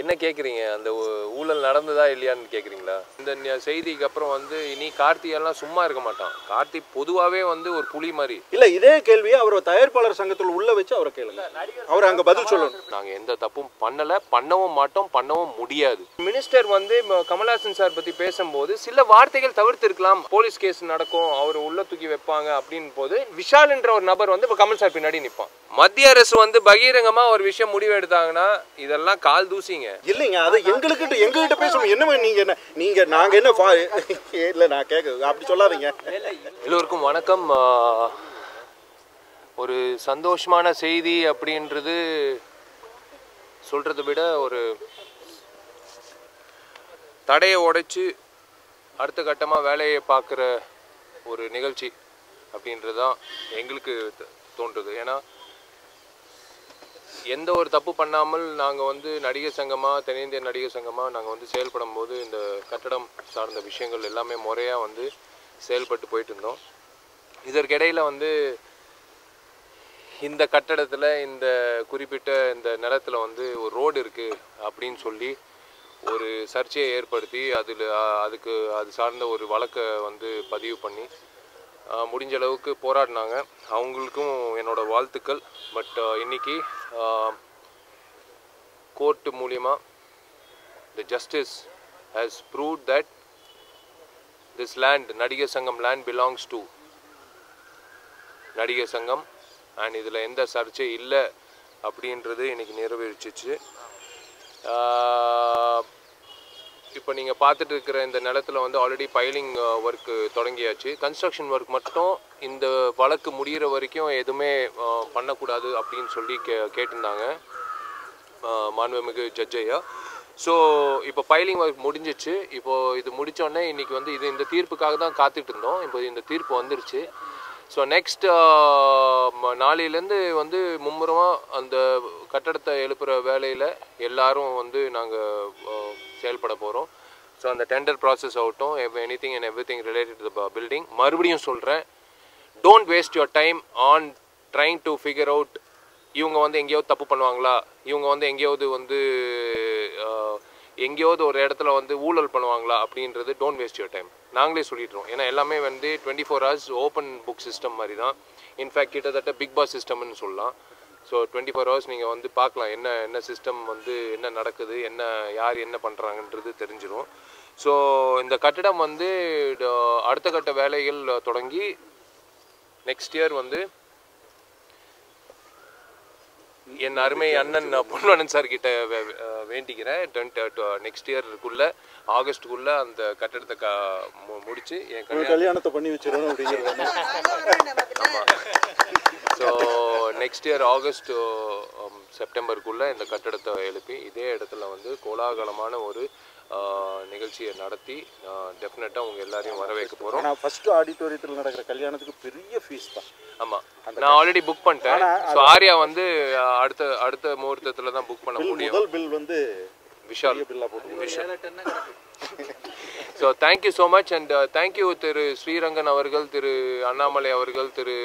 என்ன கேட்குறீங்க அந்த ஊழல் நடந்ததா இல்லையான்னு கேட்குறீங்களா இந்த செய்திக்கு அப்புறம் வந்து இனி கார்த்தி எல்லாம் சும்மா இருக்க மாட்டான். கார்த்தி பொதுவாகவே வந்து ஒரு புலி மாதிரி. இல்ல இதே கேள்வியை அவர் தயாரிப்பாளர் சங்கத்தில் உள்ள வச்சு அவரை கேளுங்க. அவர் அங்க பதில் சொல்லணும். நாங்கள் எந்த தப்பும் பண்ணலை பண்ணவும் மாட்டோம் பண்ணவும் முடியாது. மினிஸ்டர் வந்து கமல்ஹாசன் சார் பற்றி பேசும்போது சில வார்த்தைகள் தவிர்த்திருக்கலாம். போலீஸ் கேஸ் நடக்கும் அவர் உள்ள தூக்கி வைப்பாங்க அப்படின் போது விஷால் என்ற ஒரு நபர் வந்து இப்போ கமல் சார் பின்னாடி நிற்பான் மத்திய அரசு வந்து பகிரங்கமாக ஒரு விஷயம் முடிவு எடுத்தாங்கன்னா இதெல்லாம் கால் தூசிங்க. இல்லைங்க. அது எங்களுக்கிட்ட எங்ககிட்ட பேசணும் என்னமா நீங்க என்ன நீங்க நாங்க என்ன இல்ல நான் கேட்க அப்படி சொல்லாதீங்க. எல்லோருக்கும் வணக்கம். ஒரு சந்தோஷமான செய்தி அப்படின்றது சொல்கிறத விட ஒரு தடையை உடைச்சு அடுத்த கட்டமாக வேலையை பார்க்குற ஒரு நிகழ்ச்சி அப்படின்றது தான் எங்களுக்கு தோன்றுது. ஏன்னா எந்த ஒரு தப்பு பண்ணாமல் நாங்கள் வந்து நடிகர் சங்கமாக தென்னிந்திய நடிகர் சங்கமாக நாங்கள் வந்து செயல்படும் போது இந்த கட்டடம் சார்ந்த விஷயங்கள் எல்லாமே முறையாக வந்து செயல்பட்டு போயிட்டு இருந்தோம். இதற்கிடையில் வந்து இந்த கட்டடத்தில் இந்த குறிப்பிட்ட இந்த நிலத்தில் வந்து ஒரு ரோடு இருக்குது அப்படின்னு சொல்லி ஒரு சர்ச்சையை ஏற்படுத்தி அதில் அதுக்கு அது சார்ந்த ஒரு வழக்கை வந்து பதிவு பண்ணி முடிஞ்ச அளவுக்கு போராடினாங்க. அவங்களுக்கும் என்னோட வாழ்த்துக்கள். பட் இன்னைக்கு கோர்ட்டு மூலியமா the justice has proved that this land Nadigar Sangam land belongs to நடிகர் சங்கம். அண்ட் இதில் எந்த சர்ச்சை இல்லை அப்படின்றது இன்னைக்கு நிறைவேறிச்சிச்சு. இப்போ நீங்கள் பார்த்துட்டு இருக்கிற இந்த நிலத்துல வந்து ஆல்ரெடி பைலிங் ஒர்க்கு தொடங்கியாச்சு. கன்ஸ்ட்ரக்ஷன் ஒர்க் மட்டும் இந்த வழக்கு முடிகிற வரைக்கும் எதுவுமே பண்ணக்கூடாது அப்படின்னு சொல்லி கே கேட்டிருந்தாங்க மாண்புமிகு ஜட்ஜையா ஸோ இப்போ பைலிங் ஒர்க் முடிஞ்சிச்சு. இப்போ இது முடித்தோடனே இன்னைக்கு வந்து இது இந்த தீர்ப்புக்காக தான் காத்துட்டு இருந்தோம். இப்போ இந்த தீர்ப்பு வந்துருச்சு. ஸோ நெக்ஸ்ட் uh, நாளையிலேருந்து வந்து மும்முரமாக அந்த கட்டடத்தை எழுப்புகிற வேலையில் எல்லாரும் வந்து நாங்கள் செயல்பட போகிறோம் ஸோ அந்த டெண்டர் ப்ராசஸ் ஆகட்டும் anything and everything related to building மறுபடியும் சொல்கிறேன் don't waste your time on trying to figure out இவங்க வந்து எங்கேயாவது தப்பு பண்ணுவாங்களா? இவங்க வந்து எங்கேயாவது வந்து எங்கேயாவது ஒரு இடத்துல வந்து ஊழல் பண்ணுவாங்களா அப்படின்றது டோன்ட் வேஸ்ட் யுவர் டைம் நாங்களே சொல்லிடுறோம். ஏன்னா எல்லாமே வந்து twenty four hours open book system மாதிரி தான் இன்ஃபேக்ட் கிட்டத்தட்ட பிக் பாஸ் சிஸ்டம்னு சொல்லலாம். ஸோ டுவெண்ட்டி ஃபோர் ஹவர்ஸ் நீங்கள் வந்து பார்க்கலாம். என்ன என்ன சிஸ்டம் வந்து என்ன நடக்குது என்ன யார் என்ன பண்ணுறாங்கன்றது தெரிஞ்சிடும் ஸோ இந்த கட்டிடம் வந்து அடுத்த கட்ட வேலைகள் தொடங்கி நெக்ஸ்ட் இயர் வந்து என் அருமை அண்ணன் பொன்வனன் சார் கிட்ட வேண்டிக்கிறேன். நெக்ஸ்ட் இயருக்குள்ள ஆகஸ்ட்டுக்குள்ள அந்த கட்டடத்தை க மு- முடிச்சு என் கல்யாணத்தை பண்ணி வச்சிடணும் அப்படிங்கிறது ஸோ நெக்ஸ்ட் இயர் ஆகஸ்ட் செப்டம்பருக்குள்ளே இந்த கட்டடத்தை எழுப்பி இதே இடத்துல வந்து கோலாகலமான ஒரு நிகழ்ச்சியை நடத்தி டெஃபினட்டாக உங்கள் எல்லாரையும் வரவேற்க போகிறோம் ஆனா ஃபர்ஸ்ட் ஆடிட்டோரியத்தில் நடக்கிற கல்யாணத்துக்கு பெரிய ஃபீஸ் தான். ஆமாம் நான் ஆல்ரெடி புக் பண்ணிட்டேன். ஸோ ஆர்யா வந்து அடுத்த அடுத்த முகூர்த்தத்தில் தான் புக் பண்ண முடியும். முதல் பில் வந்து விஷால். பில்லா போட்டு Vishal. So thank you so much and thank you திரு ஸ்ரீரங்கன் அவர்கள் திரு அண்ணாமலை அவர்கள் திரு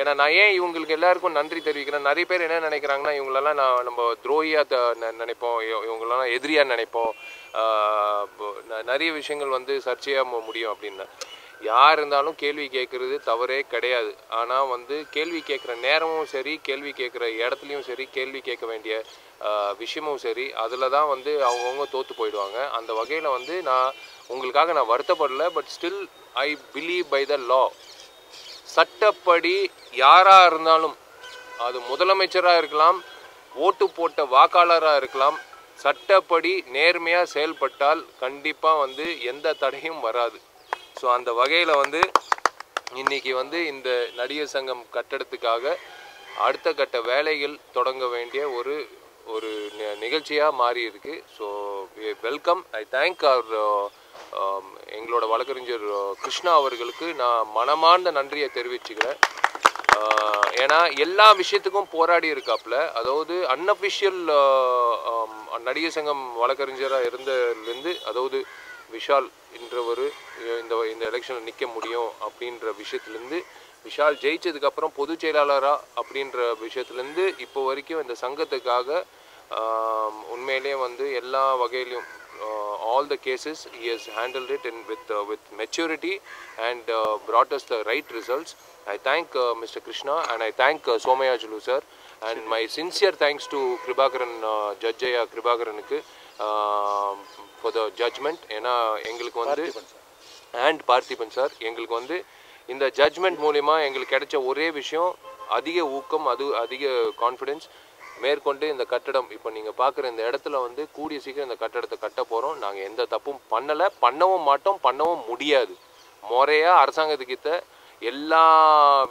ஏன்னா நான் ஏன் இவங்களுக்கு எல்லாருக்கும் நன்றி தெரிவிக்கிறேன்? நிறைய பேர் என்ன நினைக்கிறாங்கன்னா இவங்களெல்லாம் நான் நம்ம துரோகியாக நினைப்போம். இவங்களெல்லாம் எதிரியாக நினைப்போம். நிறைய விஷயங்கள் வந்து சர்ச்சையாக முடியும் அப்படின்னு. யார் இருந்தாலும் கேள்வி கேட்குறது தவறே கிடையாது. ஆனால் வந்து கேள்வி கேட்குற நேரமும் சரி கேள்வி கேட்குற இடத்துலையும் சரி கேள்வி கேட்க வேண்டிய விஷயமும் சரி அதில் தான் வந்து அவங்கவுங்க தோற்று போயிடுவாங்க. அந்த வகையில் வந்து நான் உங்களுக்காக நான் வருத்தப்படல but still I believe by the law சட்டப்படி யாராக இருந்தாலும் அது முதலமைச்சராக இருக்கலாம் ஓட்டு போட்ட வாக்காளராக இருக்கலாம் சட்டப்படி நேர்மையாக செயல்பட்டால் கண்டிப்பாக வந்து எந்த தடையும் வராது. ஸோ அந்த வகையில் வந்து இன்றைக்கி வந்து இந்த நடிகர் சங்கம் கட்டடத்துக்காக அடுத்த கட்ட வேலைகள் தொடங்க வேண்டிய ஒரு ஒரு நிகழ்ச்சியாக மாறி இருக்கு. ஸோ வெல்கம் ஐ தேங்க் அவர் எங்களோட வழக்கறிஞர் கிருஷ்ணா அவர்களுக்கு நான் மனமார்ந்த நன்றியை தெரிவிச்சுக்கிறேன். Uh, ஏன்னா எல்லா விஷயத்துக்கும் போராடி இருக்காப்புல. அதாவது அன்அஃபிஷியல் uh, um, நடிகர் சங்கம் வழக்கறிஞராக இருந்ததுலேருந்து அதாவது விஷால் என்றவர் இந்த இந்த எலெக்ஷனில் நிற்க முடியும் அப்படின்ற விஷயத்துலேருந்து விஷால் ஜெயிச்சதுக்கப்புறம் பொதுச் செயலாளரா அப்படின்ற விஷயத்துலேருந்து இப்போ வரைக்கும் இந்த சங்கத்துக்காக உண்மையிலேயே வந்து எல்லா வகையிலையும் all the cases it in with uh, with maturity and uh, brought us the right results i thank uh, mr krishna and i thank uh, somayajulu sir and my sincere thanks to kribakaran for the judgment. ஏன்னா எங்களுக்கு வந்து and Parthiban sir எங்களுக்கு வந்து இந்த judgement மூலிமா எங்களுக்கு கிடைச்ச ஒரே விஷயம் அதிக ஊக்கம் அது அதிக கான்ஃபிடென்ஸ் மேற்கொண்டு இந்த கட்டடம் இப்போ நீங்கள் பார்க்குற இந்த இடத்துல வந்து கூடிய சீக்கிரம் இந்த கட்டடத்தை கட்ட போகிறோம் நாங்கள் எந்த தப்பும் பண்ணலை. பண்ணவும் மாட்டோம் பண்ணவும் முடியாது. முறையாக அரசாங்கத்துக்கிட்ட எல்லா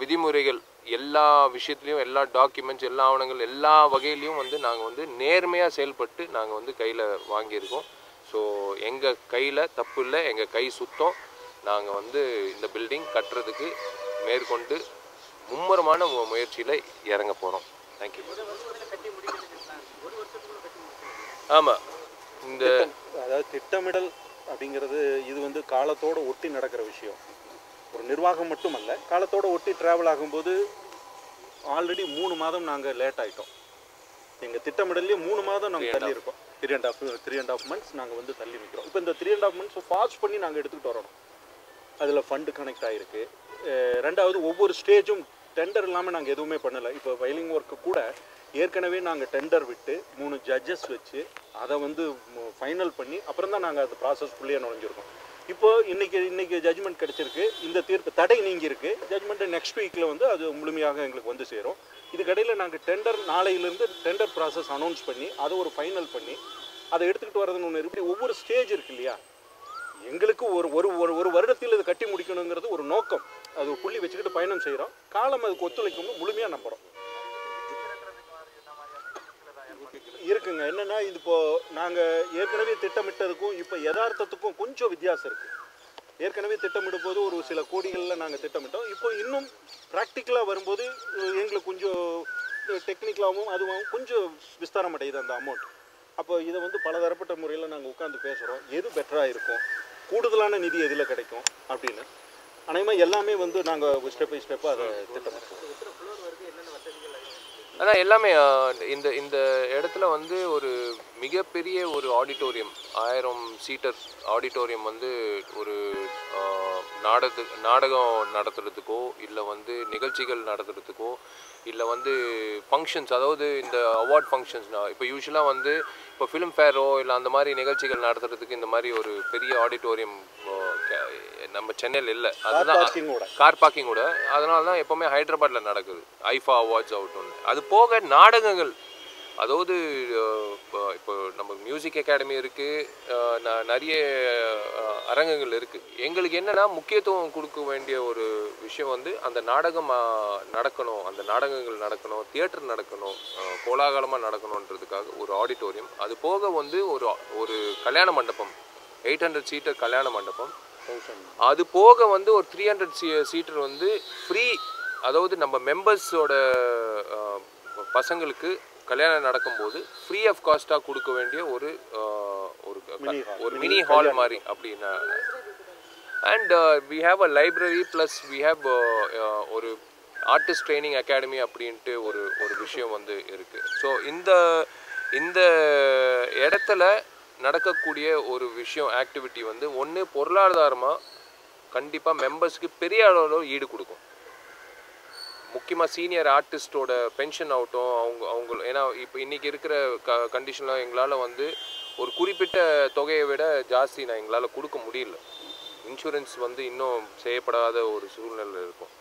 விதிமுறைகள் எல்லா விஷயத்துலையும் எல்லா டாக்குமெண்ட்ஸ் எல்லா ஆவணங்கள் எல்லா வகையிலையும் வந்து நாங்கள் வந்து நேர்மையாக செயல்பட்டு நாங்கள் வந்து கையில் வாங்கியிருக்கோம். ஸோ எங்கள் கையில் தப்பு இல்லை எங்கள் கை சுத்தம். நாங்கள் வந்து இந்த பில்டிங் கட்டுறதுக்கு மேற்கொண்டு மும்முரமான முயற்சியில் இறங்க போகிறோம் தேங்க்யூ ஆமாம் இந்த அதாவது திட்டமிடல் அப்படிங்கிறது இது வந்து காலத்தோட ஒட்டி நடக்கிற விஷயம். ஒரு நிர்வாகம் மட்டுமல்ல காலத்தோட ஒட்டி டிராவல் ஆகும்போது ஆல்ரெடி மூணு மாதம் நாங்கள் லேட் ஆயிட்டோம். எங்கள் திட்டமிடல்லே மூணு மாதம் நாங்கள் தள்ளி இருக்கோம். Three and half three and half months நாங்கள் வந்து தள்ளி நிற்கிறோம் இப்போ இந்த three and half months pass பண்ணி நாங்கள் எடுத்துக்கிட்டு வரணும் அதில் ஃபண்டு கனெக்ட் ஆகிருக்கு ரெண்டாவது ஒவ்வொரு ஸ்டேஜும் டெண்டர் இல்லாமல் நாங்கள் எதுவுமே பண்ணலை. இப்போ வயலிங் ஒர்க்கு கூட ஏற்கனவே நாங்கள் டெண்டர் விட்டு மூணு ஜட்ஜஸ் வச்சு அதை வந்து ஃபைனல் பண்ணி அப்புறம் தான் நாங்கள் அந்த ப்ராசஸ்க்குள்ளேயே நுழைஞ்சிருக்கோம். இப்போ இன்னைக்கு இன்னைக்கு ஜட்ஜ்மெண்ட் கிடச்சிருக்கு. இந்த தீர்ப்பு தடை நீங்கியிருக்கு. ஜட்ஜ்மெண்ட்டு நெக்ஸ்ட் வீக்கில் வந்து அது முழுமையாக எங்களுக்கு வந்து சேரும். இதுக்கடையில் நாங்கள் டெண்டர் நாளையிலேருந்து டெண்டர் ப்ராசஸ் அனௌன்ஸ் பண்ணி அதை ஒரு ஃபைனல் பண்ணி அதை எடுத்துக்கிட்டு வரதுன்னு ஒன்று இப்படி ஒவ்வொரு ஸ்டேஜ் இருக்கு இல்லையா? எங்களுக்கு ஒரு ஒரு ஒரு ஒரு வருடத்தில் இதை கட்டி முடிக்கணுங்கிறது ஒரு நோக்கம். அது புள்ளி வச்சுக்கிட்டு பயணம் செய்கிறோம் காலம் அதுக்கு ஒத்துழைக்கும்னு முழுமையாக நம்புகிறோம் இருக்குங்க. என்னன்னா இது இப்போ நாங்கள் ஏற்கனவே திட்டமிட்டதுக்கும் இப்போ யதார்த்தத்துக்கும் கொஞ்சம் வித்தியாசம் இருக்குது ஏற்கனவே திட்டமிடும் போது ஒரு சில கோடிகளில் நாங்கள் திட்டமிட்டோம். இப்போ இன்னும் ப்ராக்டிக்கலாக வரும்போது எங்களுக்கு கொஞ்சம் டெக்னிக்கலாகவும் அதுவும் கொஞ்சம் விஸ்தாரம் அடையுது அந்த அமௌண்ட் அப்போ இதை வந்து பலதரப்பட்ட முறையில் நாங்கள் உட்காந்து பேசுகிறோம் எது பெட்டராக இருக்கும்? கூடுதலான நிதி எதில் கிடைக்கும்? அப்படின்னு. அநேகமாக எல்லாமே வந்து நாங்கள் ஸ்டெப் பை ஸ்டெப்பாக அதை திட்டமிட்டோம் ஆனால் எல்லாமே இந்த இந்த இடத்துல வந்து ஒரு மிகப்பெரிய ஒரு ஆடிட்டோரியம் ஆயிரம் சீட்டர் ஆடிட்டோரியம் வந்து ஒரு நாடக நாடகம் நடத்துறதுக்கோ இல்லை வந்து நிகழ்ச்சிகள் நடத்துறதுக்கோ இல்லை வந்து ஃபங்க்ஷன்ஸ் அதாவது இந்த அவார்ட் ஃபங்க்ஷன்ஸ்னா இப்போ யூஸ்வலாக வந்து இப்போ ஃபிலிம் ஃபேரோ இல்லை அந்த மாதிரி நிகழ்ச்சிகள் நடத்துறதுக்கு இந்த மாதிரி ஒரு பெரிய ஆடிட்டோரியம் நம்ம சென்னையில் இல்லை. அதுதான் கார் பார்க்கிங்கோட அதனால தான் எப்போவுமே ஹைதராபாத்தில் நடக்குது. ஐஃபா அவார்ட்ஸ் அவுட் ஒன்று அது போக நாடகங்கள். அதாவது இப்போ இப்போ நம்ம மியூசிக் அகாடமி இருக்குது நிறைய அரங்கங்கள் இருக்குது எங்களுக்கு என்னென்னா முக்கியத்துவம் கொடுக்க வேண்டிய ஒரு விஷயம் வந்து அந்த நாடகம் நடக்கணும். அந்த நாடகங்கள் நடக்கணும். தியேட்டர் நடக்கணும். கோலாகலமாக நடக்கணுன்றதுக்காக ஒரு ஆடிட்டோரியம். அது போக வந்து ஒரு ஒரு கல்யாண மண்டபம். எயிட் ஹண்ட்ரட் சீட்டர் கல்யாண மண்டபம். அது போக வந்து ஒரு த்ரீ ஹண்ட்ரட் சீ சீட்டர் வந்து ஃப்ரீ அதாவது நம்ம மெம்பர்ஸோட பசங்களுக்கு கல்யாணம் நடக்கும்போது ஃப்ரீ ஆஃப் காஸ்ட்டாக கொடுக்க வேண்டிய ஒரு ஒரு ஒரு மினி ஹால் மாதிரி அப்படின்னா. And we have a library plus we have ஒரு ஆர்டிஸ்ட் ட்ரைனிங் அகாடமி அப்படின்ட்டு ஒரு ஒரு விஷயம் வந்து இருக்குது ஸோ இந்த இந்த இடத்துல நடக்கக்கூடிய ஒரு விஷயம் ஆக்டிவிட்டி வந்து ஒன்று பொருளாதாரமாக கண்டிப்பாக மெம்பர்ஸ்க்கு பெரிய அளவில் ஈடு கொடுக்கும். முக்கியமாக சீனியர் ஆர்டிஸ்டோட பென்ஷன் ஆகட்டும் அவங்க அவங்க ஏன்னா இப்போ இன்றைக்கி இருக்கிற க கண்டிஷனில் எங்களால் வந்து ஒரு குறிப்பிட்ட தொகையை விட ஜாஸ்தி நான் எங்களால் கொடுக்க முடியல. இன்சூரன்ஸ் வந்து இன்னும் செய்யப்படாத ஒரு சூழ்நிலை இருக்கும்.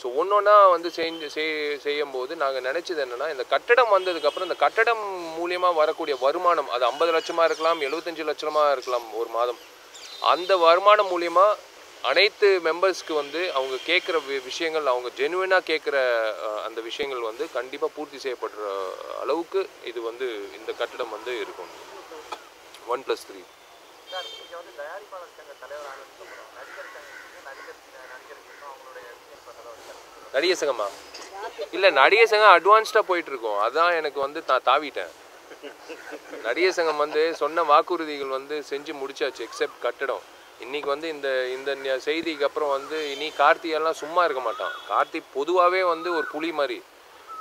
ஸோ ஒன்றா வந்து செஞ்சு செய் செய்யும்போது நாங்கள் நினச்சது என்னென்னா இந்த கட்டடம் வந்ததுக்கப்புறம் இந்த கட்டடம் மூலியமாக வரக்கூடிய வருமானம் அது ஐம்பது லட்சமாக இருக்கலாம் எழுபத்தஞ்சு லட்சமாக இருக்கலாம் ஒரு மாதம். அந்த வருமானம் மூலியமாக அனைத்து மெம்பர்ஸ்க்கு வந்து அவங்க கேட்குற விஷயங்கள் அவங்க ஜெனுவினாக கேட்குற அந்த விஷயங்கள் வந்து கண்டிப்பாக பூர்த்தி செய்யப்படுற அளவுக்கு இது வந்து இந்த கட்டடம் வந்து இருக்கும். ஒன் ப்ளஸ் த்ரீ சார் நீங்க வந்து தயாரிப்பாளர் சங்க தலைவர் ஆனதுக்கப்புறம் நடிகர் சங்கத்துக்கு நடிகர் நடிகர்களுக்கும் அவங்களுடைய யூனியன் நடிகர் சங்கமா இல்லை நடிகர் சங்கம் அட்வான்ஸ்டாக போயிட்டு இருக்கோம் அதான் எனக்கு வந்து நான் தாவிட்டேன். நடிகர் சங்கம் வந்து சொன்ன வாக்குறுதிகள் வந்து செஞ்சு முடிச்சாச்சு எக்ஸப்ட் கட்டடம். இன்னைக்கு வந்து இந்த இந்த செய்திக்கு அப்புறம் வந்து இனி கார்த்திகெல்லாம் சும்மா இருக்க மாட்டான். கார்த்தி பொதுவாகவே வந்து ஒரு புலி மாதிரி.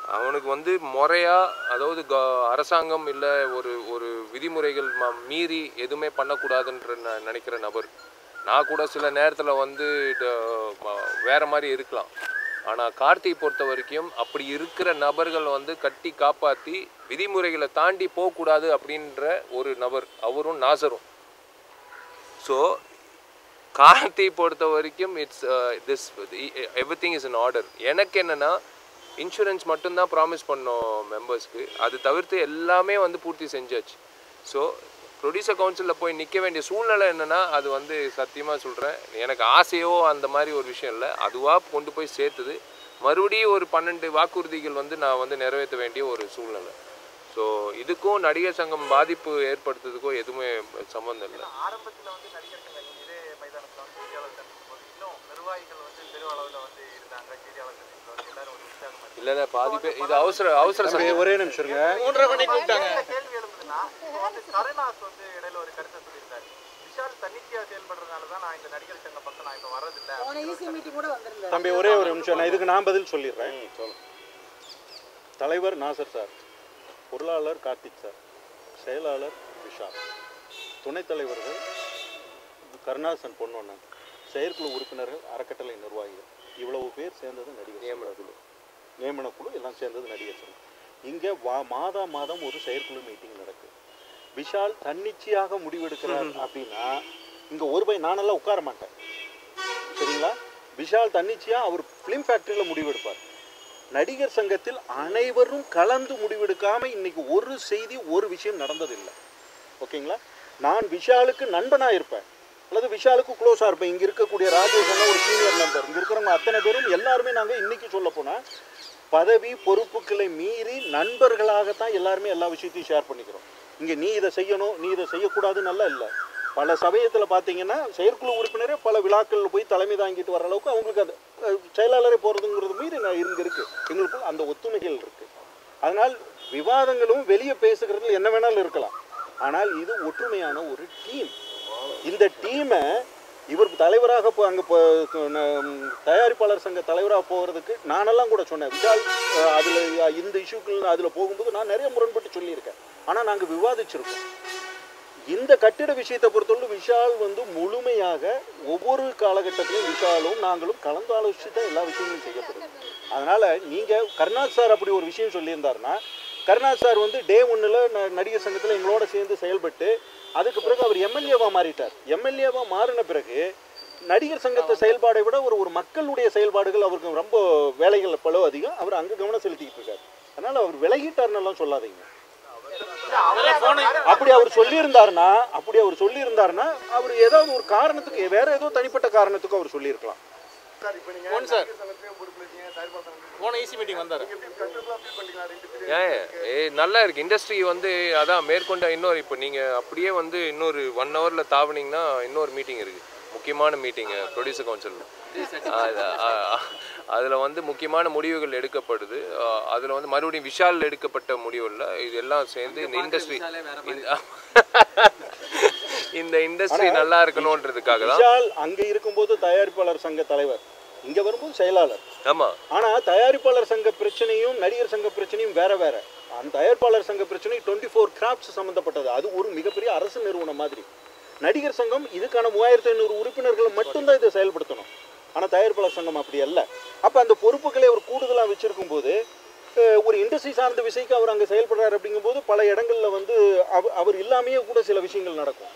அவனுக்கு வந்து முறையாக அதாவது க- அரசாங்கம் இல்லை ஒரு ஒரு விதிமுறைகள் ம- மீறி எதுவுமே பண்ணக்கூடாதுன்ற ந- நினைக்கிற நபர். நான் கூட சில நேரத்தில் வந்து வேறு வேற மாதிரி இருக்கலாம். ஆனால் கார்த்தி பொறுத்த வரைக்கும் அப்படி இருக்கிற நபர்கள் வந்து கட்டி காப்பாற்றி விதிமுறைகளை தாண்டி போகக்கூடாது அப்படின்ற ஒரு நபர் அவரும் நாசரும். ஸோ கார்த்தி பொறுத்த வரைக்கும் it's this everything is in order எனக்கு என்னென்னா இன்சூரன்ஸ் மட்டும்தான் ப்ராமிஸ் பண்ணோம் மெம்பர்ஸ்க்கு அது தவிர்த்து எல்லாமே வந்து பூர்த்தி செஞ்சாச்சு. ஸோ ப்ரொடியூசர் கவுன்சிலில் போய் நிற்க வேண்டிய சூழ்நிலை என்னென்னா அது வந்து சத்தியமாக சொல்கிறேன் எனக்கு ஆசையோ அந்த மாதிரி ஒரு விஷயம் இல்லை. அதுவாக கொண்டு போய் சேர்த்துது. மறுபடியும் ஒரு பன்னெண்டு வாக்குறுதிகள் வந்து நான் வந்து நிறைவேற்ற வேண்டிய ஒரு சூழ்நிலை. ஸோ இதுக்கும் நடிகர் சங்கம் பாதிப்பு ஏற்படுத்துறதுக்கோ எதுவுமே சம்மந்தம் இல்லை. ஆரம்பத்தில் வந்து நடிகர் சங்கம் இதே மைதானத்தில் வந்து இன்னும் நிர்வாகிகள் வந்து இல்லை இல்லை பாதி பேர் இது அவசர அவசர சங்கம் ஒரே நிமிஷம் இருங்க. என்ன கேள்வி எழுப்புதுன்னா இப்போ வந்து கருணாஸ் வந்து இடையில ஒரு கருத்தை சொல்லியிருந்தாரு விஷால் தன்னிச்சையா செயல்படுறதுனால தான் நான் இந்த நடிகர் சங்க பக்கம் நான் இப்போ கூட வந்திருந்தாரு. தம்பி ஒரே ஒரு நிமிஷம் நான் இதுக்கு நான் பதில் சொல்லிடுறேன். தலைவர் நாசர் சார் பொருளாளர் கார்த்திக் சார் செயலாளர் விஷால். துணைத் தலைவர்கள் கருணாசன் பொன்னொன்னன் செயற்குழு உறுப்பினர்கள் அறக்கட்டளை நிர்வாகிகள். இவ்வளவு பேர் சேர்ந்தது நடிகர் நியமன குழு. நியமன குழு எல்லாம் சேர்ந்தது நடிகர் சங்கம். இங்கே வா மாதா மாதம் ஒரு செயற்குழு மீட்டிங் நடக்கு. விஷால் தன்னிச்சையாக முடிவெடுக்கிறார் அப்படின்னா இங்கே ஒரு பை நானெல்லாம் உட்கார மாட்டேன். சரிங்களா? விஷால் தன்னிச்சையா அவர் ஃபிலிம் ஃபேக்டரியில் முடிவெடுப்பார். நடிகர் சங்கத்தில் அனைவரும் கலந்து முடிவெடுக்காம இன்னைக்கு ஒரு செய்தி ஒரு விஷயம் நடந்ததில்லை. ஓகேங்களா? நான் விஷாலுக்கு நண்பனா இருப்பேன். அல்லது விஷாலுக்கு க்ளோஸாக இருப்பேன். இங்கே இருக்கக்கூடிய ராஜேஷன் ஒரு சீனியர் நம்பர் இங்கே இருக்கிறவங்க அத்தனை பேரும் எல்லாருமே நாங்கள் இன்றைக்கி சொல்ல போனால் பதவி பொறுப்புகளை மீறி நண்பர்களாகத்தான் எல்லாருமே எல்லா விஷயத்தையும் ஷேர் பண்ணிக்கிறோம். இங்கே நீ இதை செய்யணும் நீ இதை செய்யக்கூடாதுன்னு நல்லா இல்லை. பல சமயத்தில் பார்த்தீங்கன்னா செயற்குழு உறுப்பினரே பல விழாக்களில் போய் தலைமை தாங்கிட்டு வர அளவுக்கு அவங்களுக்கு அது செயலாளரே போகிறதுங்கிறது மீறி நான் இருந்து இருக்குது எங்களுக்குள் அந்த ஒத்துமைகள் இருக்குது அதனால் விவாதங்களும் வெளியே பேசுகிறதுல என்ன வேணாலும் இருக்கலாம். ஆனால் இது ஒற்றுமையான ஒரு டீம் இந்த டீமை இவர் தலைவராக இப்போ அங்கே இப்போ தயாரிப்பாளர் சங்க தலைவராக போகிறதுக்கு நானெல்லாம் கூட சொன்னேன். விஷால் அதில் இந்த இஷ்யூக்கள் அதில் போகும்போது நான் நிறைய முரண்பட்டு சொல்லியிருக்கேன். ஆனால் நாங்கள் விவாதிச்சிருக்கோம். இந்த கட்டிட விஷயத்தை பொறுத்தவரை விஷால் வந்து முழுமையாக ஒவ்வொரு காலகட்டத்திலும் விஷாலும் நாங்களும் கலந்து ஆலோசித்து தான் எல்லா விஷயங்களும் செய்யப்படுது. அதனால் நீங்கள் கருணாஸ் சார் அப்படி ஒரு விஷயம் சொல்லியிருந்தாருன்னா கருணாஸ் சார் வந்து டே ஒன்றில் நடிகர் சங்கத்தில் எங்களோட சேர்ந்து செயல்பட்டு அதுக்கு பிறகு அவர் எம்எல்ஏவாக மாறிட்டார். எம்எல்ஏவாக மாறின பிறகு நடிகர் சங்கத்தை செயல்பாடை விட ஒரு ஒரு மக்களுடைய செயல்பாடுகள் அவருக்கு ரொம்ப வேலைகள் பல அதிகம். அவர் அங்கே கவனம் செலுத்திக்கிட்டு இருக்கார். அதனால் அவர் விலகிட்டார்னெல்லாம் சொல்லாதீங்க. அப்படி அவர் சொல்லியிருந்தாருன்னா அப்படி அவர் சொல்லியிருந்தாருன்னா அவர் ஏதாவது ஒரு காரணத்துக்கு வேற ஏதோ தனிப்பட்ட காரணத்துக்கு அவர் சொல்லியிருக்கலாம். நல்லா இருக்கு. இண்டஸ்ட்ரி வந்து அதான் மேற்கொண்ட இன்னொரு இப்போ நீங்கள் அப்படியே வந்து இன்னொரு ஒன் ஹவரில் தாவுனீங்கன்னா இன்னொரு மீட்டிங் இருக்குது முக்கியமான மீட்டிங்கு ப்ரொடியூசர் கவுன்சில் அதில் வந்து முக்கியமான முடிவுகள் எடுக்கப்படுது அதில் வந்து மறுபடியும் விஷால் எடுக்கப்பட்ட முடிவுகளில் இது எல்லாம் சேர்ந்து இந்த இண்டஸ்ட்ரி இந்த இண்டஸ்ட்ரி நல்லா இருக்கணுன்றதுக்காக தான். விஷால் அங்க இருக்கும்போது தயாரிப்பாளர் சங்க தலைவர் இங்க வரும்போது செயலாளர். ஆமாம் ஆனா தயாரிப்பாளர் சங்க பிரச்சனையும் நடிகர் சங்க பிரச்சனையும் வேற வேற. அந்த தயாரிப்பாளர் சங்க பிரச்சனை டுவெண்ட்டி ஃபோர் கிராப்ஸ் சம்மந்தப்பட்டது அது ஒரு மிகப்பெரிய அரசு நிறுவனம் மாதிரி. நடிகர் சங்கம் இதுக்கான மூவாயிரத்தி ஐநூறு உறுப்பினர்களை மட்டும்தான் இதை செயல்படுத்தணும். ஆனால் தயாரிப்பாளர் சங்கம் அப்படி அல்ல. அப்போ அந்த பொறுப்புகளை அவர் கூடுதலாக வச்சிருக்கும் போது ஒரு இண்டஸ்ட்ரி சார்ந்த விஷயக்கு அவர் அங்கே செயல்படுறாரு அப்படிங்கும்போது பல இடங்கள்ல வந்து அவ அவர் இல்லாமையே கூட சில விஷயங்கள் நடக்கும்.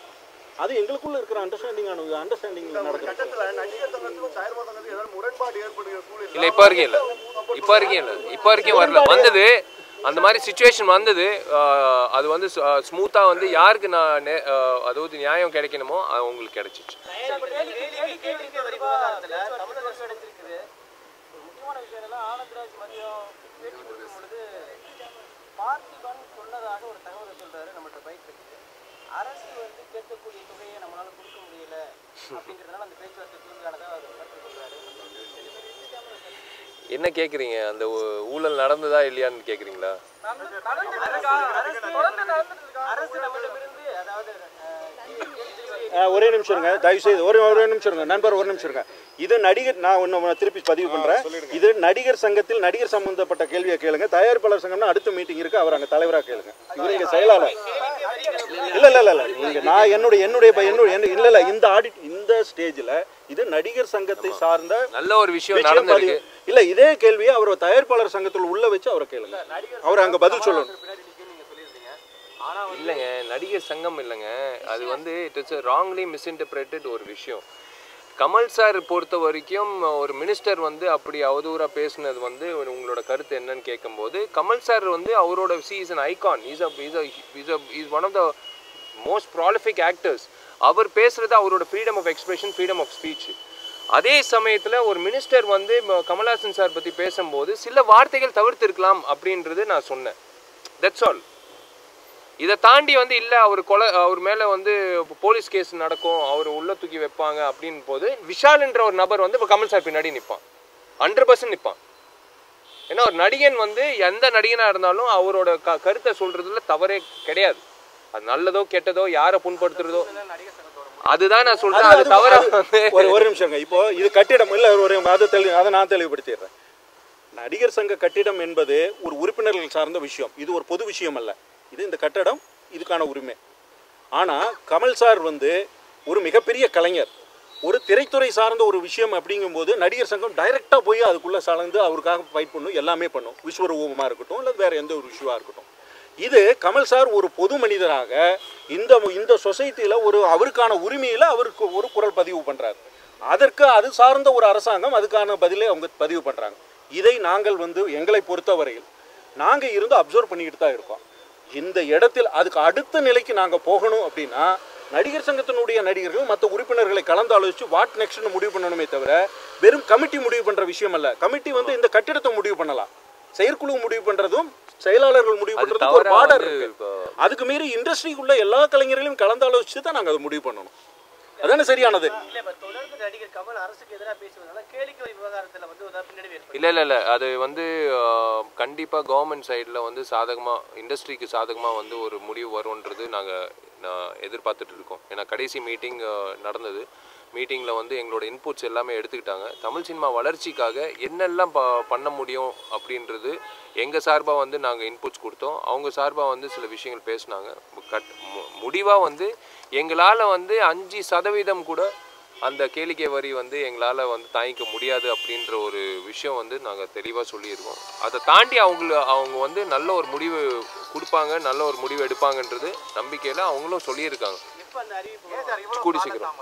அது எங்களுக்குள்ள இருக்கிற அண்டர்ஸ்டாண்டிங் அண்டர்ஸ்டாண்டிங் இல்லை இப்போ வரைக்கும் இல்லை. இப்போ வரைக்கும் இல்லை. இப்போ வரைக்கும் வரல. வந்தது அந்த மாதிரி சுச்சுவேஷன் வந்தது. அது வந்து ஸ்மூத்தாக வந்து யாருக்கு நான் அதாவது நியாயம் கிடைக்கணுமோ அது உங்களுக்கு கிடைச்சிச்சு. முக்கியமான விஷயம் என்னன்னா ஆனந்த்ராஜ் மதியம் பேட்டி கொடுக்கும் பொழுது பார்த்திபன் சொன்னதாக ஒரு தகவலை சொல்றாரு நம்மள்ட்ட பைக் இருக்குது அரசு வந்து கேட்கக்கூடிய தொகையை நம்மளால கொடுக்க முடியல அப்படிங்கிறதுனால அந்த பேச்சுவார்த்தை தூங்கானதாக என்ன கேட்குறீங்க அந்த ஊழல் நடந்ததா இல்லையான்னு கேட்குறீங்களா ஒரே நிமிஷம் இருங்க. தயவு செய்து ஒரே ஒரே நிமிஷம் இருங்க. நண்பர் ஒரு நிமிஷம் இருங்க. இது நடிகர் நான் ஒன்று திருப்பி பதிவு பண்ணுறேன் இது நடிகர் சங்கத்தில் நடிகர் சம்பந்தப்பட்ட கேள்வியை கேளுங்க. தயாரிப்பாளர் சங்கம்னா அடுத்த மீட்டிங் இருக்கு. அவர் அங்கே தலைவராக கேளுங்க. இவர் இங்கே செயலாளர். இல்ல இல்ல இல்ல இல்ல. நீங்க நான் என்னுடைய என்னுடைய என்னுடைய என்ன- இல்ல இல்ல இந்த ஆடிட் இந்த ஸ்டேஜ்ல இது நடிகர் சங்கத்தை சார்ந்த நல்ல ஒரு விஷயம் நடந்திருக்கு. இல்ல இதே கேள்வியை அவர் தயாரிப்பாளர் சங்கத்தில் உள்ள வச்சு அவரை கேளுங்க. அவர் அங்க பதில் சொல்லணும். இல்லைங்க நடிகர் சங்கம் இல்லைங்க. அது வந்து இட் இஸ் ராங்லி மிஸ்இன்டர்பிரேட்டட் ஒரு விஷயம். கமல் சார் பொறுத்த வரைக்கும் ஒரு மினிஸ்டர் வந்து அப்படி அவதூறாக பேசுனது வந்து ஒரு உங்களோட கருத்து என்னன்னு கேட்கும்போது கமல் சார் வந்து அவரோட see is an icon is a is is is one of the most prolific actors அவர் பேசுறது அவரோட freedom of expression freedom of speech அதே சமயத்தில் ஒரு மினிஸ்டர் வந்து கமல்ஹாசன் சார் பற்றி பேசும்போது சில வார்த்தைகள் தவிர்த்திருக்கலாம் அப்படின்றது நான் சொன்னேன். தட்ஸ் ஆல் இதை தாண்டி வந்து இல்லை அவர் கொலை அவர் மேலே வந்து போலீஸ் கேஸ் நடக்கும் அவர் உள்ள தூக்கி வைப்பாங்க அப்படின் போது விஷால்ன்ற ஒரு நபர் வந்து இப்போ கமல் சார் பின்னாடி நிற்பான் ஹண்ட்ரட் பர்சன்ட் நிற்பான் ஏன்னா ஒரு நடிகன் வந்து எந்த நடிகனாக இருந்தாலும் அவரோட க கருத்தை சொல்கிறதுல தவறே கிடையாது. அது நல்லதோ கெட்டதோ யாரை புண்படுத்துறதோ அதுதான் நான் சொல்றேன். அது தவிர ஒரு ஒரு நிமிஷங்க. இப்போ இது கட்டிடம் இல்ல ஒரு அதை தெளி அதை நான் தெளிவுபடுத்திடுறேன். நடிகர் சங்க கட்டிடம் என்பது ஒரு உறுப்பினர்கள் சார்ந்த விஷயம். இது ஒரு பொது விஷயம் அல்ல. இது இந்த கட்டடம் இதுக்கான உரிமை. ஆனால் கமல் சார் வந்து ஒரு மிகப்பெரிய கலைஞர். ஒரு திரைத்துறை சார்ந்த ஒரு விஷயம் அப்படிங்கும்போது நடிகர் சங்கம் டைரெக்டாக போய் அதுக்குள்ளே சலந்து அவருக்காக ஃபைட் பண்ணும் எல்லாமே பண்ணும். விஸ்வரூபமாக இருக்கட்டும் இல்லை வேறு எந்த ஒரு விஷயமாக இருக்கட்டும். இது கமல் சார் ஒரு பொது மனிதராக இந்த இந்த சொசைட்டியில் ஒரு அவருக்கான உரிமையில் அவருக்கு ஒரு குரல் பதிவு பண்ணுறாரு அதற்கு அது சார்ந்த ஒரு அரசாங்கம் அதுக்கான பதிலை அவங்க பதிவு பண்ணுறாங்க இதை நாங்கள் வந்து எங்களை பொறுத்தவரையில் நாங்கள் இருந்து அப்சர்வ் பண்ணிக்கிட்டு தான் இருக்கோம். இந்த இடத்தில் அதுக்கு அடுத்த நிலைக்கு நாங்கள் போகணும் அப்படின்னா நடிகர் சங்கத்தினுடைய நடிகர்கள் மற்ற உறுப்பினர்களை கலந்து ஆலோசிச்சு வாட் நெக்ஸ்ட்னு முடிவு பண்ணணுமே தவிர வெறும் கமிட்டி முடிவு பண்ணுற விஷயம் அல்ல. கமிட்டி வந்து இந்த கட்டிடத்தை முடிவு பண்ணலாம். செயற்குழு முடிவு பண்ணுறதும் செயலாளர்கள் முடிவு பண்ணுறதுக்கு ஒரு பார்டர் அதுக்கு மீறி இண்டஸ்ட்ரிக்குள்ள எல்லா கலைஞர்களையும் கலந்து ஆலோசிச்சு தான் நாங்கள் அதை முடிவு பண்ணணும். அதானே சரியானது? இல்லை இல்லை இல்லை இல்லை. அது வந்து கண்டிப்பாக கவர்மெண்ட் சைடில் வந்து சாதகமாக இண்டஸ்ட்ரிக்கு சாதகமாக வந்து ஒரு முடிவு வரும்ன்றது நாங்கள் நான் எதிர்பார்த்துட்டு இருக்கோம். ஏன்னா கடைசி மீட்டிங் நடந்தது. மீட்டிங்கில் வந்து எங்களோட இன்புட்ஸ் எல்லாமே எடுத்துக்கிட்டாங்க. தமிழ் சினிமா வளர்ச்சிக்காக என்னெல்லாம் ப பண்ண முடியும் அப்படின்றது எங்கள் சார்பாக வந்து நாங்கள் இன்புட்ஸ் கொடுத்தோம். அவங்க சார்பாக வந்து சில விஷயங்கள் பேசினாங்க. கட் முடிவாக வந்து எங்களால் வந்து அஞ்சு சதவீதம் கூட அந்த கேளிக்கை வரி வந்து எங்களால் வந்து தாங்கிக்க முடியாது அப்படின்ற ஒரு விஷயம் வந்து நாங்கள் தெளிவாக சொல்லியிருக்கோம். அதை தாண்டி அவங்கள அவங்க வந்து நல்ல ஒரு முடிவு கொடுப்பாங்க நல்ல ஒரு முடிவு எடுப்பாங்கன்றது நம்பிக்கையில் அவங்களும் சொல்லியிருக்காங்க. கூடி சீக்கிரம்.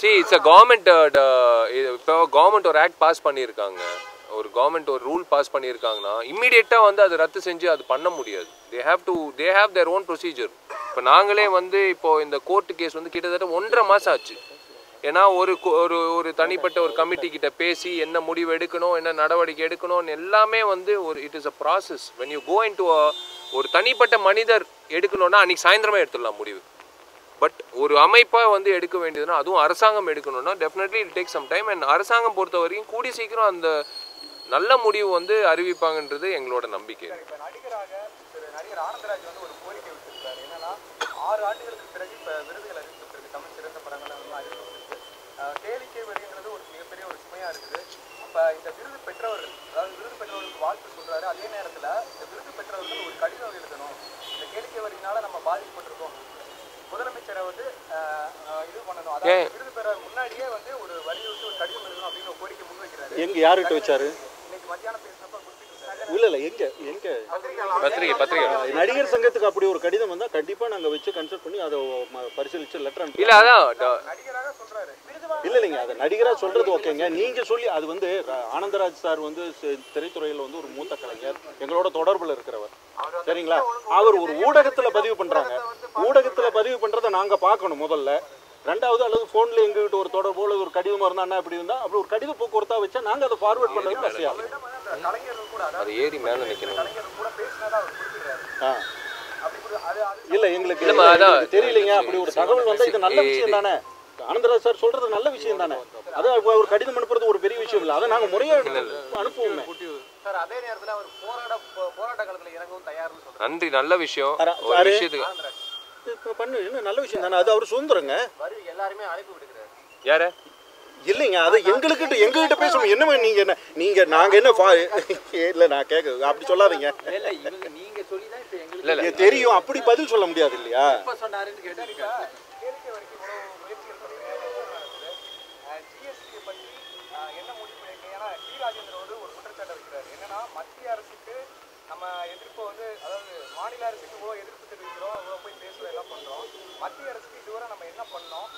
சி இட்ஸ் அ கவர்மெண்ட் இப்போ கவர்மெண்ட் ஒரு ஆக்ட் பாஸ் பண்ணியிருக்காங்க. ஒரு கவர்மெண்ட் ஒரு ரூல் பாஸ் பண்ணியிருக்காங்கன்னா இம்மீடியட்டாக வந்து அது ரத்து செஞ்சு அது பண்ண முடியாது. They have to they have their own procedure இப்போ நாங்களே வந்து இப்போ இந்த கோர்ட்டு கேஸ் வந்து கிட்டத்தட்ட ஒன்றரை மாதம் ஆச்சு. ஏன்னா ஒரு ஒரு ஒரு தனிப்பட்ட ஒரு கமிட்டி கிட்ட பேசி என்ன முடிவு எடுக்கணும் என்ன நடவடிக்கை எடுக்கணும்னு எல்லாமே வந்து ஒரு it is a process when you go in to ஒரு தனிப்பட்ட மனிதர் எடுக்கணும்னா அன்னைக்கு சாயந்தரமே எடுத்துடலாம் முடிவு. பட் ஒரு அமைப்பாக வந்து எடுக்க வேண்டியதுன்னா அதுவும் அரசாங்கம் எடுக்கணும்னா definitely it take some time and அரசாங்கம் பொறுத்த வரைக்கும் கூடி சீக்கிரம் அந்த நல்ல முடிவு வந்து அறிவிப்பாங்கன்றது எங்களோட நம்பிக்கை இப்ப நடிகராக திரு நடிகர் ஆனந்தராஜ் வந்து ஒரு கோரிக்கை விடுத்திருக்காரு என்னன்னா ஆறு ஆண்டுகளுக்கு பிறகு இப்ப விருதுகள் அறிவிக்கப்பட்டிருக்கு. தமிழ் சிறந்த படங்கள் வந்து அறிவிக்கப்பட்டிருக்கு. கேளிக்கை வரிங்கிறது ஒரு மிகப்பெரிய ஒரு சுமையா இருக்குது. அப்ப இந்த விருது பெற்றவர்கள் அதாவது விருது பெற்றவர்களுக்கு வாழ்த்து சொல்றாரு. அதே நேரத்துல இந்த விருது பெற்றவர்கள் ஒரு கடிதம் எழுதணும். இந்த கேளிக்கை வரியினால நம்ம பாதிக்கப்பட்டிருக்கோம். முதலமைச்சரை வந்து இது பண்ணணும். அதாவது விருது பெற முன்னாடியே வந்து ஒரு வலியுறுத்தி ஒரு கடிதம் எழுதணும் அப்படின்னு கோரிக்கை முன்வைக்கிறாரு. எங்க யாருக்கிட்ட வச்சாரு? இன்னைக்கு மத்தியானம் குறிப்பிட்டிருந்தாரு இல்ல இல்ல எங்க எங்க? பத்திரிகை பத்திரிகை. நடிகர் சங்கத்துக்கு அப்படி ஒரு கடிதம் வந்தா கண்டிப்பா நாங்க வச்சு கன்சல்ட் பண்ணி அதை பரிசீலிச்சு லெட்டர் அனுப்பி இல்லை அதான் இல்ல இல்லைங்க அது நடிகரா சொல்றது ஓகேங்க. நீங்க சொல்லி அது வந்து ஆனந்தராஜ் சார் வந்து திரைத்துறையில வந்து ஒரு மூத்த கலைஞர். எங்களோட தொடர்புல இருக்கிறவர். சரிங்களா? அவர் ஒரு ஊடகத்துல பதிவு பண்றாங்க. ஊடகத்துல பதிவு பண்றதை நாங்க பார்க்கணும் முதல்ல. ரெண்டாவது அல்லது போன்ல எங்ககிட்ட ஒரு தொடர்பு அல்லது ஒரு கடிதமா இருந்தா என்ன இப்படி இருந்தா அப்படி ஒரு கடித போக்குவரத்தா வச்சா நாங்க அதை ஃபார்வர்ட் பண்றது வசதியாகும் அது ஏறி மேலே நிற்கணும் ஆ. அப்படி இல்ல எங்களுக்கு தெரியலைங்க அப்படி ஒரு தகவல் வந்தா இது நல்ல விஷயம் தானே? ஆனந்தராஜ் சார் சொல்றது நல்ல விஷயம் தானே? அது ஒரு கடிதம் அனுப்புறது ஒரு பெரிய விஷயம் இல்ல. அதை நாங்க முறையா அனுப்புவோமே. சார் அதே நேரத்துல அவர் போராட போராட்ட காலத்துல இறங்கவும் தயார்னு சொல்றாரு. நன்றி நல்ல விஷயம். ஒரு? விஷயத்துக்கு பண்ணு. இன்னும் நல்ல விஷயம் தானே. அது அவர் சுதந்திரங்க. எல்லாருமே அழைப்பு விடுக்கிறாரு யாரு? இல்லைங்க அது எங்களுக்கிட்ட எங்ககிட்ட பேசணும். என்னமா நீங்க என்ன நீங்க நாங்க என்ன இல்ல நான் கேட்க அப்படி சொல்லாதீங்க. இல்ல இவங்க நீங்க சொல்லி தான் இப்ப எங்களுக்கு இல்ல இல்ல. நீங்க தெரியும் அப்படி பதில் சொல்ல முடியாது இல்லையா? என்ன மத்திய அரசுக்கு நம்ம எதிர்ப்பு வந்து அதாவது மாநில அரசுக்கு இவ்வளோ எதிர்ப்பு தெரிவிக்கிறோம் இவ்வளோ போய் பேசுகிறோம் எல்லாம் பண்ணுறோம் மத்திய அரசுக்கு இதுவரை நம்ம என்ன பண்ணோம்?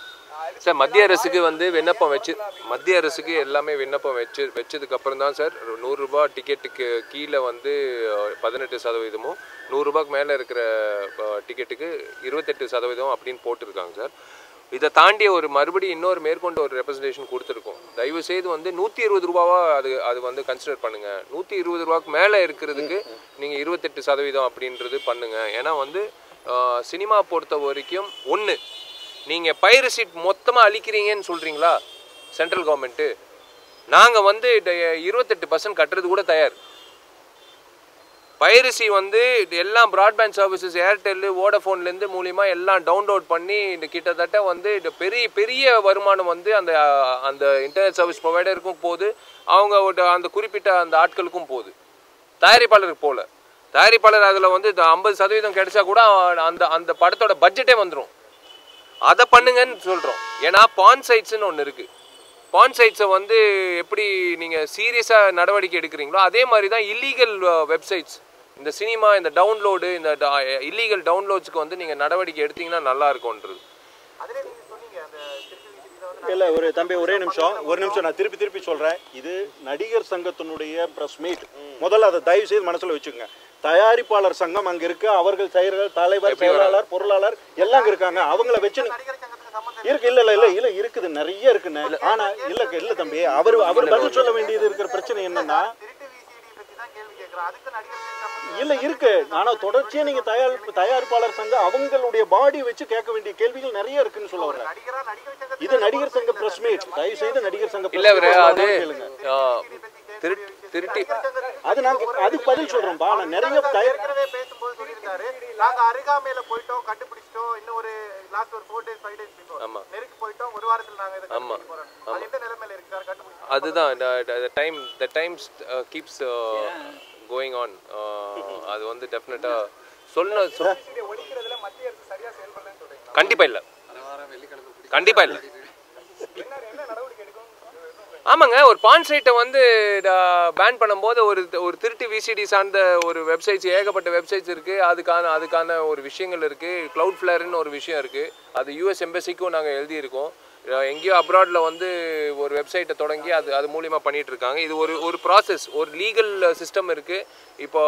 சார் மத்திய அரசுக்கு வந்து விண்ணப்பம் வச்சு மத்திய அரசுக்கு எல்லாமே விண்ணப்பம் வச்சு வச்சதுக்கு அப்புறம் தான் சார் நூறுரூபா டிக்கெட்டுக்கு கீழே வந்து பதினெட்டு சதவீதமும் நூறுரூபாக்கு மேலே இருக்கிற டிக்கெட்டுக்கு இருபத்தெட்டு சதவீதம் அப்படின்னு போட்டிருக்காங்க சார். இதை தாண்டி ஒரு மறுபடியும் இன்னொரு மேற்கொண்டு ஒரு ரெப்ரஸன்டேஷன் கொடுத்துருக்கோம். தயவு செய்து வந்து நூற்றி இருபது ரூபாவா அது அது வந்து கன்சிடர் பண்ணுங்க. நூற்றி இருபது ரூபாய்க்கு மேலே இருக்கிறதுக்கு நீங்கள் இருபத்தெட்டு சதவீதம் அப்படின்றது பண்ணுங்க. ஏன்னா வந்து சினிமா பொறுத்த வரைக்கும் ஒன்று நீங்கள் பைரசிட் மொத்தமாக அழிக்கிறீங்கன்னு சொல்கிறீங்களா சென்ட்ரல் கவர்மெண்ட்டு நாங்கள் வந்து இருபத்தெட்டு பர்சன்ட் கட்டுறது கூட தயார். பைரசி வந்து இது எல்லாம் ப்ராட்பேண்ட் சர்வீசஸ் ஏர்டெல்லு வோடஃபோன்லேருந்து மூலிமா எல்லாம் டவுன்லோட் பண்ணி இந்த கிட்டத்தட்ட வந்து இந்த பெரிய பெரிய வருமானம் வந்து அந்த அந்த இன்டர்நெட் சர்வீஸ் ப்ரொவைடருக்கும் போகுது. அவங்க அந்த குறிப்பிட்ட அந்த ஆட்களுக்கும் போகுது. தயாரிப்பாளருக்கு போகல தயாரிப்பாளர் அதில் வந்து ஐம்பது சதவீதம் கிடைச்சா கூட அந்த அந்த படத்தோட பட்ஜெட்டே வந்துடும் அதை பண்ணுங்கன்னு சொல்கிறோம் ஏன்னா பான் சைட்ஸ்னு ஒன்று இருக்குது பான் சைட்ஸை வந்து எப்படி நீங்கள் சீரியஸாக நடவடிக்கை எடுக்கிறீங்களோ அதே மாதிரி தான் இல்லீகல் வெப்சைட்ஸ் இந்த சினிமா இந்த டவுன்லோடு இந்த இல்லீகல் டவுன்லோட்ஸ்க்கு வந்து நீங்கள் நடவடிக்கை எடுத்தீங்கன்னா நல்லா இருக்கும்ன்றது அதுல நீங்க சொன்னீங்க அந்த திருப்பி விசிட்டில வந்து இல்ல ஒரு தம்பி ஒரே நிமிஷம் ஒரு நிமிஷம் நான் திருப்பி திருப்பி சொல்றேன். இது நடிகர் சங்கத்தினுடைய பிரஸ் மீட் முதல்ல அதை தயவு செய்து மனசுல வச்சுக்கோங்க. தயாரிப்பாளர் சங்கம் அங்க இருக்கு அவர்கள் செயல்கள் தலைவர் செயலாளர் பொருளாளர் எல்லாம் அங்க இருக்காங்க. அவங்கள வச்சு இருக்கு இல்ல இல்ல இல்ல இல்ல இருக்குது நிறைய இருக்குண்ணே ஆனா இல்ல இல்ல தம்பி அவர் அவர் பதில் சொல்ல வேண்டியது இருக்கிற பிரச்சனை என்னன்னா இல்ல இருக்கு. ஆனா தொடர்ச்சியா நீங்க தயார் தயாரிப்பாளர் சங்கம் அவங்களுடைய பாடி வச்சு கேட்க வேண்டிய கேள்விகள் நிறைய இருக்குன்னு சொல்ல இது நடிகர் சங்க பிரஸ் மீட் தயவு செய்து நடிகர் சங்க இல்லை அது திருட்டு. அது நாங்க அதுக்கு பதில் சொல்றோம்ப்பா நான் நிறைய பேசும்போது சொல்லியிருக்காரு. நாங்க அருகாமையில போயிட்டோம் கண்டுபிடிச்சிட்டோம். இன்னும் ஒரு லாஸ்ட் ஒரு ஃபோர் டேஸ் ஃபைவ் டேஸ் ஆமா. நெருக்கி போயிட்டோம். ஒரு வாரத்துல நாங்க இதை ஆமா. அது எந்த நிலைமையில இருக்கு சார்? கண்டுபிடிச்சு அதுதான் time the times keeps going on அது வந்து டெஃபினட்டாக சொன்ன சொ- இதை ஒழிக்கிறதுல மத்திய அரசு சரியா செயல்படலன்னு சொல்றீங்க கண்டிப்பா இல்ல. கண்டிப்பா இல்ல. ஆமாங்க ஒரு பான் சைட்டை வந்து பேன் பண்ணும்போது ஒரு ஒரு திருட்டு விசிடி சார்ந்த ஒரு வெப்சைட்ஸ் ஏகப்பட்ட வெப்சைட்ஸ் இருக்கு. அதுக்கான அதுக்கான ஒரு விஷயங்கள் இருக்கு. க்ளவுட் ஃபிளேர்னு ஒரு விஷயம் இருக்கு. அது யூஎஸ் எம்பசிக்கும் நாங்கள் எழுதியிருக்கோம். எங்கேயோ அப்ராடில் வந்து ஒரு வெப்சைட்டை தொடங்கி அது அது மூலிமா பண்ணிகிட்டு இருக்காங்க இது ஒரு ஒரு ப்ராசஸ் ஒரு லீகல் சிஸ்டம் இருக்குது இப்போ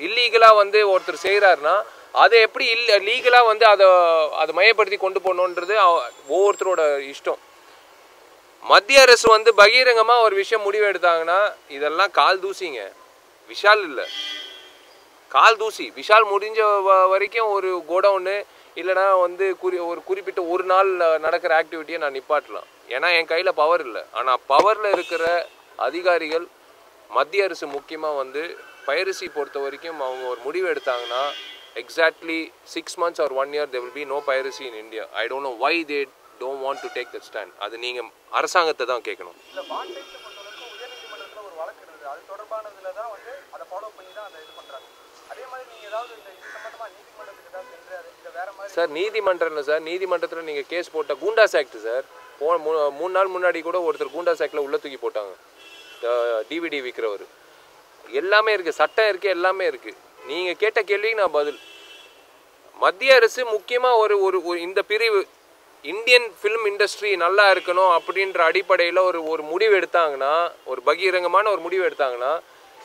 இல்லீகலாக வந்து ஒருத்தர் செய்கிறாருன்னா அதை எப்படி இல்லை லீகலாக வந்து அதை அதை மையப்படுத்தி கொண்டு போகணுன்றது அவ- ஒவ்வொருத்தரோட இஷ்டம். மத்திய அரசு வந்து பகிரங்கமாக ஒரு விஷயம் முடிவு எடுத்தாங்கன்னா இதெல்லாம் கால் தூசிங்க. விஷால் இல்லை. கால் தூசி. விஷால் முடிஞ்ச வ- வரைக்கும் ஒரு கோடவுன்னு இல்லைனா வந்து குறி ஒரு குறிப்பிட்ட ஒரு நாள் நடக்கிற ஆக்டிவிட்டியை நான் நிப்பாட்டலாம். ஏன்னா என் கையில் பவர் இல்லை. ஆனால் பவரில் இருக்கிற அதிகாரிகள் மத்திய அரசு முக்கியமாக வந்து பைரசி பொறுத்த வரைக்கும் அவங்க ஒரு முடிவு எடுத்தாங்கன்னா exactly six months or one year they will be no piracy in India I don't know why they don't want to take that stand அது நீங்கள் அரசாங்கத்தை தான் கேட்கணும். அது தொடர்பானதுல தான் வந்து அதை ஃபாலோ பண்ணி தான் அதை இது அதே மாதிரி நீங்க ஏதாவது இந்த இது சம்பந்தமா நீதிமன்றத்துக்கு ஏதாவது சென்று அதை இதை வேற மாதிரி சார் நீதிமன்றம் இல்லை சார். நீதிமன்றத்தில் நீங்கள் கேஸ் போட்ட கூண்டாஸ் ஆக்ட் சார். போன மூணு நாள் முன்னாடி கூட ஒருத்தர் கூண்டாஸ் ஆக்டில் உள்ள தூக்கி போட்டாங்க. டிவிடி விற்கிறவர் எல்லாமே இருக்குது சட்டம் இருக்குது எல்லாமே இருக்குது நீங்கள் கேட்ட கேள்விக்கு நான் பதில். மத்திய அரசு முக்கியமாக ஒரு ஒரு ஒரு இந்த பிரிவு இந்தியன் ஃபிலிம் இண்டஸ்ட்ரி நல்லா இருக்கணும் அப்படின்ற அடிப்படையில் ஒரு ஒரு முடிவு எடுத்தாங்கன்னா ஒரு பகிரங்கமான ஒரு முடிவு எடுத்தாங்கன்னா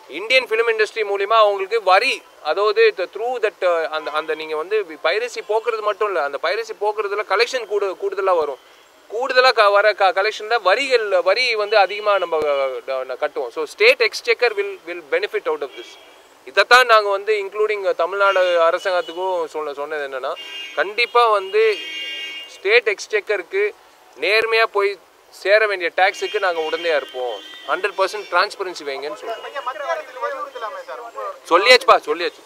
இந்தியன் ஃபிலிம் இண்டஸ்ட்ரி மூலிமா அவங்களுக்கு வரி அதாவது த்ரூ தட் uh, அந்த அந்த நீங்கள் வந்து பைரசி போக்குறது மட்டும் இல்லை அந்த பைரசி போக்குறதுல கலெக்ஷன் கூடு கூடுதலாக வரும். கூடுதலாக க வர க கலெக்ஷனில் வரிகள் வரி வந்து அதிகமாக நம்ம கட்டுவோம். So state exchequer will will benefit out of this இதைத்தான் நாங்கள் வந்து இன்க்ளூடிங் தமிழ்நாடு அரசாங்கத்துக்கும் சொல்ல சொன்னது என்னென்னா கண்டிப்பாக வந்து ஸ்டேட் எக்ஸ்டேக்கருக்கு நேர்மையாக போய் சேர வேண்டிய டேக்ஸுக்கு நாங்கள் உடனடியாக இருப்போம் ஹண்ட்ரட் பர்சன்ட் டிரான்ஸ்பரன்சி வைங்கன்னு சொல்கிறோம் சொல்லியாச்சுப்பா சொல்லியாச்சு.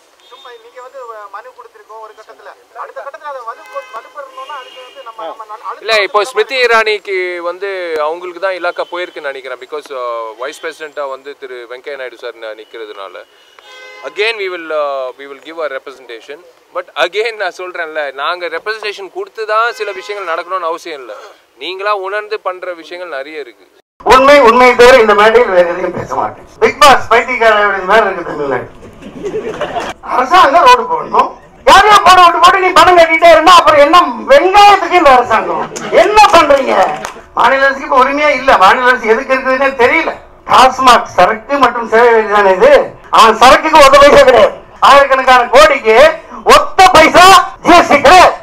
இல்லை இப்போ ஸ்மிருதி இரானிக்கு வந்து அவங்களுக்கு தான் இலாக்கா போயிருக்குன்னு நினைக்கிறேன். பிகாஸ் வைஸ் பிரசிடெண்ட்டாக வந்து திரு Venkaiah Naidu sir நிற்கிறதுனால again we will we will give a representation but again நான் சொல்கிறேன்ல நாங்கள் ரெப்ரசன்டேஷன் கொடுத்து தான் சில விஷயங்கள் நடக்கணும்னு அவசியம் இல்லை. நீங்களா உணர்ந்து பண்ற விஷயங்கள் நிறைய இருக்கு. உண்மை உண்மை தவிர இந்த மேடையில் வேற எதையும் பேச மாட்டேன். பிக் பாஸ் பைத்தியக்கார மாதிரி இருக்கு தமிழ்நாடு அரசாங்கம் ரோடு போடணும். யாரையோ போட விட்டு போட்டு நீ பணம் கட்டிட்டே இருந்தா அப்புறம் என்ன வெங்காயத்துக்கு இந்த அரசாங்கம்? என்ன பண்றீங்க? மாநில அரசுக்கு இப்ப உரிமையா இல்ல. மாநில அரசு எதுக்கு இருக்குதுன்னே தெரியல. டாஸ்மாக் சரக்கு மற்றும் சேவை வரி தானே இது. அவன் சரக்குக்கு உதவி பைசா கிடையாது. ஆயிரக்கணக்கான கோடிக்கு ஒத்த பைசா ஜிஎஸ்டி கிடையாது